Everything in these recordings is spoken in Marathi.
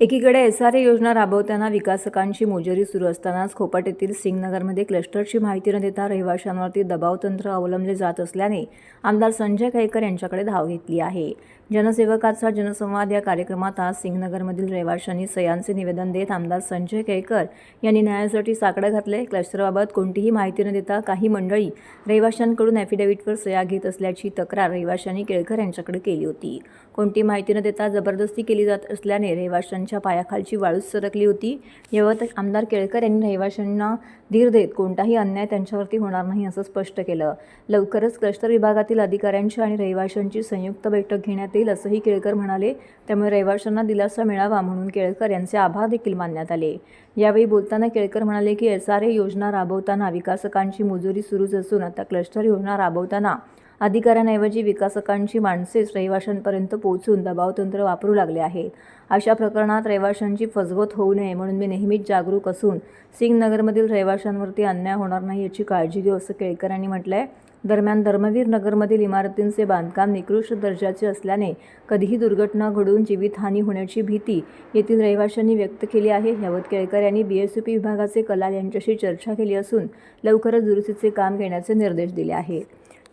एकीकडे एस आर ए योजना राबवताना विकासकांची मोजरी सुरू असतानाच खोपट येथील सिंगनगरमध्ये क्लस्टरची माहिती न देता रहिवाशांवरती दबावतंत्र अवलंबले जात असल्याने आमदार संजय कैकर यांच्याकडे धाव घेतली आहे. जनसेवकाचा जनसंवाद या कार्यक्रमात आज सिंगनगरमधील रहिवाशांनी सयांचे निवेदन देत आमदार संजय केळकर यांनी न्यायासाठी साकडं घातले क्लस्टरबाबत कोणतीही माहिती न देता काही मंडळी रहिवाशांकडून ॲफिडेव्हिटवर सह्या घेत असल्याची तक्रार रहिवाशांनी केळकर यांच्याकडे केली होती. कोणती माहिती न देता जबरदस्ती केली जात असल्याने रहिवाशांच्या पायाखालची वाळूच सरकली होती. यावर आमदार केळकर यांनी रहिवाशांना धीर देत कोणताही अन्याय त्यांच्यावरती होणार नाही असं स्पष्ट केलं. लवकरच क्लस्टर विभागातील अधिकाऱ्यांची आणि रहिवाशांची संयुक्त बैठक घेण्यात वाटेल असंही केळकर म्हणाले. त्यामुळे रहिवाशांना दिलासा मिळावा म्हणून केळकर यांचे आभार देखील मानण्यात आले. यावेळी बोलताना केळकर म्हणाले की एस आर ए योजना राबवताना विकासकांची मुजुरी सुरूच असून आता क्लस्टर योजना राबवताना अधिकाऱ्यांऐवजी विकासकांची माणसेच रहिवाशांपर्यंत पोहोचून दबावतंत्र वापरू लागले आहेत अशा प्रकरणात रहिवाशांची फसवत होऊ नये म्हणून मी नेहमीच जागरूक असून सिंगनगरमधील रहिवाशांवरती अन्याय होणार नाही याची काळजी घेऊ असं केळकर यांनी म्हटलं आहे दरम्यान धर्मवीर नगरमधील इमारतींचे बांधकाम निकृष्ट दर्जाचे असल्याने कधीही दुर्घटना घडून जीवितहानी होण्याची भीती येथील रहिवाशांनी व्यक्त केली आहे. यावत केळकर यांनी बीएसयूपी विभागाचे कलाल यांच्याशी चर्चा केली असून लवकरच दुरुस्तीचे काम घेण्याचे निर्देश दिले आहेत.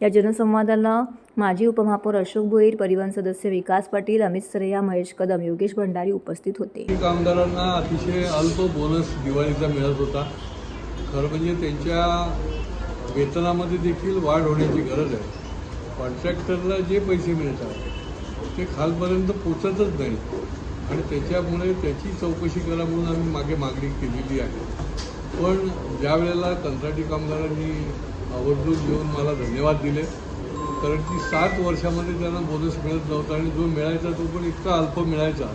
या जनसंवादाला माजी उपमहापौर अशोक भोईर परिवहन सदस्य विकास पाटील अमित सरया महेश कदम योगेश भंडारी उपस्थित होते. कामगारांना अतिशय अल्प बोनस दिवाळीचा मिळत होता. खरं म्हणजे त्यांच्या वेतनामध्ये देखील वाढ होण्याची गरज आहे. कॉन्ट्रॅक्टरला जे पैसे मिळतात ते खालपर्यंत पोचतच नाही आणि त्याच्यामुळे त्याची चौकशी करा म्हणून आम्ही मागे मागणी केलेली आहे. पण ज्या वेळेला कंत्राटी कामगारांनी आवर्जून येऊन मला धन्यवाद दिले कारण की सात वर्षामध्ये त्यांना बोनस मिळत नव्हता आणि जो मिळायचा तो पण इतका अल्प मिळायचा.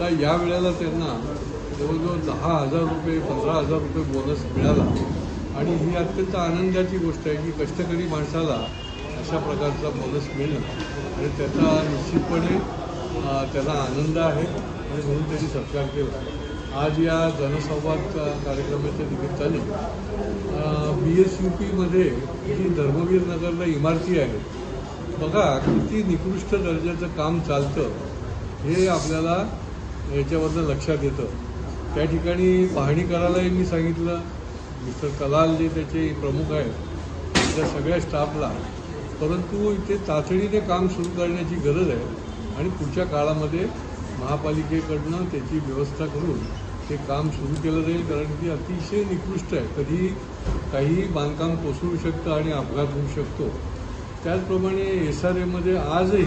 तर या वेळेला त्यांना जवळजवळ दहा हजार रुपये पंधरा हजार रुपये बोनस मिळाला. आणि ही अत्यंत आनंदाची गोष्ट आहे की कष्टकरी माणसाला अशा प्रकारचा बोनस मिळणं आणि त्याचा निश्चितपणे त्याला आनंद आहे आणि म्हणून त्यांनी सत्कार केला. आज या जनसंवाद कार्यक्रमाच्या निमित्ताने बी एस यू पीमध्ये जी धर्मवीर नगरला इमारती आहेत बघा किती निकृष्ट दर्जाचं काम चालतं हे आपल्याला याच्यावरनं लक्षात येतं. त्या ठिकाणी पाहणी करायलाही मी सांगितलं मिस्टर कलाल जे त्याचे प्रमुख आहेत. त्या सगळ्या स्टाफला. परंतु इथे तातडीने काम सुरू करण्याची गरज आहे आणि पुढच्या काळामध्ये महापालिकेकडनं त्याची व्यवस्था करून ते काम सुरू केलं जाईल कारण की अतिशय निकृष्ट आहे. कधी काही बांधकाम कोसळू शकतं आणि अपघात होऊ शकतो. त्याचप्रमाणे एस आर एमध्ये आजही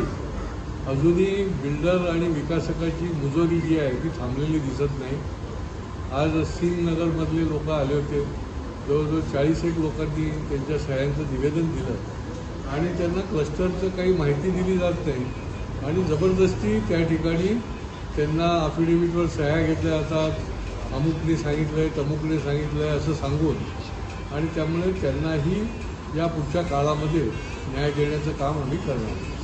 अजूनही बिल्डर आणि विकासकाची मुजोरी जी आहे ती थांबलेली दिसत नाही. आज सिंगनगरमधले लोक आले होते. जवळजवळ चाळीस एक लोकांनी त्यांच्या सह्यांचं निवेदन दिलं. आणि त्यांना क्लस्टरचं काही माहिती दिली जात नाही. आणि जबरदस्ती त्या ठिकाणी त्यांना अफिडेव्हिटवर सह्या घेतल्या जातात. अमुकने सांगितलं आहे तमुकने सांगितलं आहे असं सांगून. आणि त्यामुळे त्यांनाही या पुढच्या काळामध्ये न्याय देण्याचं काम आम्ही करणार